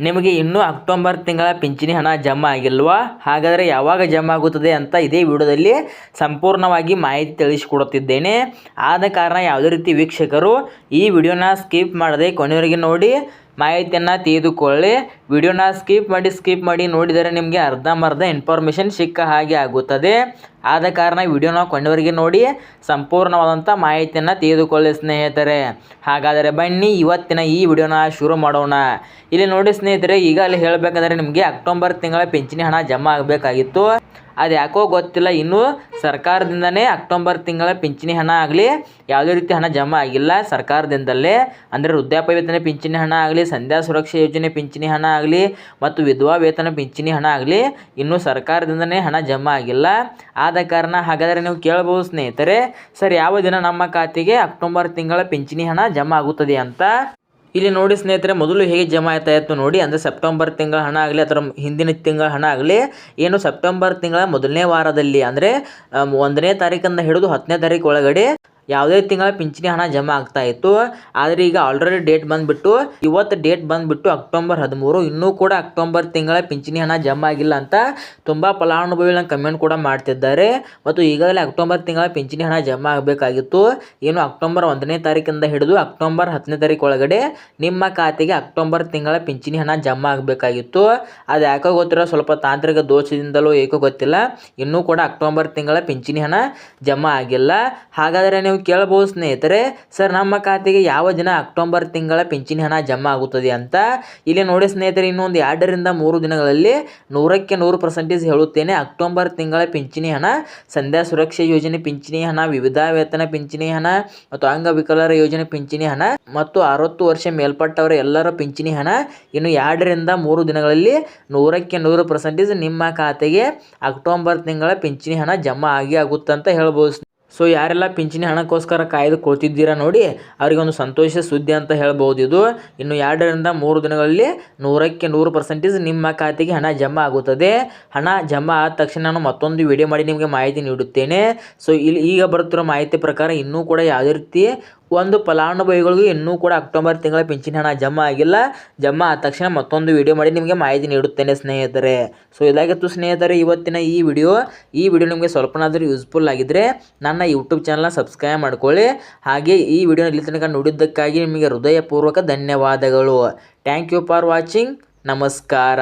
ನಿಮಗೆ ಇನ್ನೂ ಅಕ್ಟೋಬರ್ ತಿಂಗಳ ಪಿಂಚಣಿ ಹಣ ಜಮಾ ಆಗಿಲ್ವಾ? ಹಾಗಾದರೆ ಯಾವಾಗ ಜಮಾ ಆಗುತ್ತದೆ ಅಂತ ಇದೇ ವಿಡಿಯೋದಲ್ಲಿ ಸಂಪೂರ್ಣವಾಗಿ ಮಾಹಿತಿ ತಿಳಿಸಿಕೊಡುತ್ತಿದ್ದೇನೆ. ಆದ ಕಾರಣ ಯಾವುದೇ ರೀತಿ ವೀಕ್ಷಕರು ಈ ವಿಡಿಯೋನ ಸ್ಕಿಪ್ ಮಾಡದೆ ಕೊನೆಯವರೆಗೆ ನೋಡಿ. ಮಾಹಿತಿಯನ್ನು ತೆಗೆದುಕೊಳ್ಳಿ ವಿಡಿಯೋನ ಸ್ಕಿಪ್ ಮಾಡಿ ಸ್ಕಿಪ್ ಮಾಡಿ ನೋಡಿದರೆ ನಿಮಗೆ ಅರ್ಧಂಬರ್ಧ ಇನ್ಫಾರ್ಮೇಷನ್ ಸಿಕ್ಕ ಹಾಗೆ ಆಗುತ್ತದೆ. ಆದ ಕಾರಣ ವಿಡಿಯೋನ ಕೊಂಡವರಿಗೆ ನೋಡಿ, ಸಂಪೂರ್ಣವಾದಂಥ ಮಾಹಿತಿಯನ್ನು ತೆಗೆದುಕೊಳ್ಳಿ ಸ್ನೇಹಿತರೆ. ಹಾಗಾದರೆ ಬನ್ನಿ, ಇವತ್ತಿನ ಈ ವಿಡಿಯೋನ ಶುರು ಮಾಡೋಣ. ಇಲ್ಲಿ ನೋಡಿ ಸ್ನೇಹಿತರೆ ಈಗ ಅಲ್ಲಿ ಹೇಳಬೇಕಂದ್ರೆ ನಿಮಗೆ ಅಕ್ಟೋಬರ್ ತಿಂಗಳ ಪಿಂಚಣಿ ಹಣ ಜಮಾ ಆಗಬೇಕಾಗಿತ್ತು. ಅದು ಯಾಕೋ ಗೊತ್ತಿಲ್ಲ. ಇನ್ನೂ ಸರ್ಕಾರದಿಂದನೇ ಅಕ್ಟೋಬರ್ ತಿಂಗಳ ಪಿಂಚಣಿ ಹಣ ಆಗಲಿ, ಯಾವುದೇ ರೀತಿ ಹಣ ಜಮಾ ಆಗಿಲ್ಲ. ಸರ್ಕಾರದಿಂದಲೇ, ಅಂದರೆ ವೃದ್ಧಾಪ್ಯ ವೇತನ ಪಿಂಚಣಿ ಹಣ ಆಗಲಿ, ಸಂಧ್ಯಾ ಸುರಕ್ಷಾ ಯೋಜನೆ ಪಿಂಚಣಿ ಹಣ ಆಗಲಿ, ಮತ್ತು ವಿಧವಾ ವೇತನ ಪಿಂಚಣಿ ಹಣ ಆಗಲಿ, ಇನ್ನೂ ಸರ್ಕಾರದಿಂದನೇ ಹಣ ಜಮಾ ಆಗಿಲ್ಲ. ಆದ ಕಾರಣ ಹಾಗಾದರೆ ನೀವು ಕೇಳಬಹುದು ಸ್ನೇಹಿತರೆ, ಸರ್, ಯಾವ ದಿನ ನಮ್ಮ ಖಾತೆಗೆ ಅಕ್ಟೋಬರ್ ತಿಂಗಳ ಪಿಂಚಣಿ ಹಣ ಜಮಾ ಆಗುತ್ತದೆ ಅಂತ? ಇಲ್ಲಿ ನೋಡಿ ಸ್ನೇಹಿತರೆ, ಮೊದಲು ಹೇಗೆ ಜಮಾ ಆಯ್ತಾ ಇತ್ತು ನೋಡಿ, ಅಂದರೆ ಸೆಪ್ಟೆಂಬರ್ ತಿಂಗಳ ಹಣ ಆಗಲಿ ಅಥವಾ ಹಿಂದಿನ ತಿಂಗಳ ಹಣ ಆಗಲಿ, ಏನು ಸೆಪ್ಟೆಂಬರ್ ತಿಂಗಳ ಮೊದಲನೇ ವಾರದಲ್ಲಿ, ಅಂದರೆ ಒಂದನೇ ತಾರೀಕಿಂದ ಹಿಡಿದು ಹತ್ತನೇ ತಾರೀಕು ಒಳಗಡೆ ಯಾವುದೇ ತಿಂಗಳ ಪಿಂಚಣಿ ಹಣ ಜಮಾ ಆಗ್ತಾ ಇತ್ತು. ಆದರೆ ಈಗ ಆಲ್ರೆಡಿ ಡೇಟ್ ಬಂದುಬಿಟ್ಟು, ಇವತ್ತು ಡೇಟ್ ಬಂದುಬಿಟ್ಟು ಅಕ್ಟೋಬರ್ ಹದಿಮೂರು, ಇನ್ನೂ ಕೂಡ ಅಕ್ಟೋಬರ್ ತಿಂಗಳ ಪಿಂಚಣಿ ಹಣ ಜಮಾ ಆಗಿಲ್ಲ ಅಂತ ತುಂಬ ಫಲಾನುಭವಿಗಳು ಕಮೆಂಟ್ ಕೂಡ ಮಾಡ್ತಿದ್ದಾರೆ. ಮತ್ತು ಈಗಾಗಲೇ ಅಕ್ಟೋಬರ್ ತಿಂಗಳ ಪಿಂಚಣಿ ಹಣ ಜಮಾ ಆಗಬೇಕಾಗಿತ್ತು. ಏನು ಅಕ್ಟೋಬರ್ ಒಂದನೇ ತಾರೀಕಿಂದ ಹಿಡಿದು ಅಕ್ಟೋಬರ್ ಹತ್ತನೇ ತಾರೀಕು ಒಳಗಡೆ ನಿಮ್ಮ ಖಾತೆಗೆ ಅಕ್ಟೋಬರ್ ತಿಂಗಳ ಪಿಂಚಣಿ ಹಣ ಜಮಾ ಆಗಬೇಕಾಗಿತ್ತು. ಅದು ಯಾಕೋ ಗೊತ್ತಿರೋ ಸ್ವಲ್ಪ ತಾಂತ್ರಿಕ ದೋಷದಿಂದಲೂ ಏಕೋ ಗೊತ್ತಿಲ್ಲ. ಇನ್ನೂ ಕೂಡ ಅಕ್ಟೋಬರ್ ತಿಂಗಳ ಪಿಂಚಣಿ ಹಣ ಜಮಾ ಆಗಿಲ್ಲ. ಹಾಗಾದರೆ ನೀವು ಕೇಳ್ಬೋದು ಸ್ನೇಹಿತರೆ. ಸರ್, ನಮ್ಮ ಖಾತೆಗೆ ಯಾವ ದಿನ ಅಕ್ಟೋಬರ್ ತಿಂಗಳ ಪಿಂಚಣಿ ಹಣ ಜಮಾ ಆಗುತ್ತದೆ ಅಂತ ಇಲ್ಲಿ ನೋಡಿ ಸ್ನೇಹಿತರೆ, ಇನ್ನೊಂದು ಎರಡರಿಂದ ಮೂರು ದಿನಗಳಲ್ಲಿ ನೂರಕ್ಕೆ ನೂರು ಪರ್ಸೆಂಟೇಜ್ ಹೇಳುತ್ತೇನೆ. ಅಕ್ಟೋಬರ್ ತಿಂಗಳ ಪಿಂಚಣಿ ಹಣ, ಸಂಧ್ಯಾ ಸುರಕ್ಷಾ ಯೋಜನೆ ಪಿಂಚಣಿ ಹಣ, ವಿವಿಧ ವೇತನ ಪಿಂಚಣಿ ಹಣ ಮತ್ತು ಅಂಗವಿಕಲರ ಯೋಜನೆ ಪಿಂಚಣಿ ಹಣ ಮತ್ತು ಅರವತ್ತು ವರ್ಷ ಮೇಲ್ಪಟ್ಟವರ ಎಲ್ಲರ ಪಿಂಚಣಿ ಹಣ ಇನ್ನು ಎರಡರಿಂದ ಮೂರು ದಿನಗಳಲ್ಲಿ ನೂರಕ್ಕೆ ನೂರು ಪರ್ಸೆಂಟೇಜ್ ನಿಮ್ಮ ಖಾತೆಗೆ ಅಕ್ಟೋಬರ್ ತಿಂಗಳ ಪಿಂಚಣಿ ಹಣ ಜಮಾ ಆಗಿ ಆಗುತ್ತೆ ಅಂತ ಹೇಳ್ಬೋದು ಸೊ ಯಾರೆಲ್ಲ ಪಿಂಚಣಿ ಹಣಕ್ಕೋಸ್ಕರ ಕಾಯ್ದು ಕೊಳ್ತಿದ್ದೀರಾ ನೋಡಿ ಅವರಿಗೆ ಒಂದು ಸಂತೋಷ ಸುದ್ದಿ ಅಂತ ಹೇಳ್ಬೋದು ಇದು. ಇನ್ನು ಎರಡರಿಂದ ಮೂರು ದಿನಗಳಲ್ಲಿ ನೂರಕ್ಕೆ ನೂರು ಪರ್ಸೆಂಟೇಜ್ ನಿಮ್ಮ ಖಾತೆಗೆ ಹಣ ಜಮಾ ಆಗುತ್ತದೆ. ಹಣ ಜಮಾ ಆದ ತಕ್ಷಣ ನಾನು ಮತ್ತೊಂದು ವಿಡಿಯೋ ಮಾಡಿ ನಿಮಗೆ ಮಾಹಿತಿ ನೀಡುತ್ತೇನೆ. ಸೊ ಇಲ್ಲಿ ಈಗ ಬರುತ್ತಿರೋ ಮಾಹಿತಿ ಪ್ರಕಾರ ಇನ್ನೂ ಕೂಡ ಯಾವುದೇ ರೀತಿ ಒಂದು ಫಲಾನುಭವಿಗಳಿಗೂ ಇನ್ನೂ ಕೂಡ ಅಕ್ಟೋಬರ್ ತಿಂಗಳ ಪಿಂಚಣಿ ಹಣ ಜಮಾ ಆಗಿಲ್ಲ. ಜಮಾ ಆದ ತಕ್ಷಣ ಮತ್ತೊಂದು ವಿಡಿಯೋ ಮಾಡಿ ನಿಮಗೆ ಮಾಹಿತಿ ನೀಡುತ್ತೇನೆ ಸ್ನೇಹಿತರೆ. ಸೊ ಇದಾಗಿತ್ತು ಸ್ನೇಹಿತರೆ, ಇವತ್ತಿನ ಈ ವಿಡಿಯೋ. ಈ ವಿಡಿಯೋ ನಿಮಗೆ ಸ್ವಲ್ಪನಾದರೂ ಯೂಸ್ಫುಲ್ ಆಗಿದ್ದರೆ ನನ್ನ ಯೂಟ್ಯೂಬ್ ಚಾನಲ್ನ ಸಬ್ಸ್ಕ್ರೈಬ್ ಮಾಡ್ಕೊಳ್ಳಿ. ಹಾಗೆ ಈ ವಿಡಿಯೋ ಇಲ್ಲಿ ತನಕ ನೋಡಿದ್ದಕ್ಕಾಗಿ ನಿಮಗೆ ಹೃದಯಪೂರ್ವಕ ಧನ್ಯವಾದಗಳು. ಥ್ಯಾಂಕ್ ಯು ಫಾರ್ ವಾಚಿಂಗ್ ನಮಸ್ಕಾರ.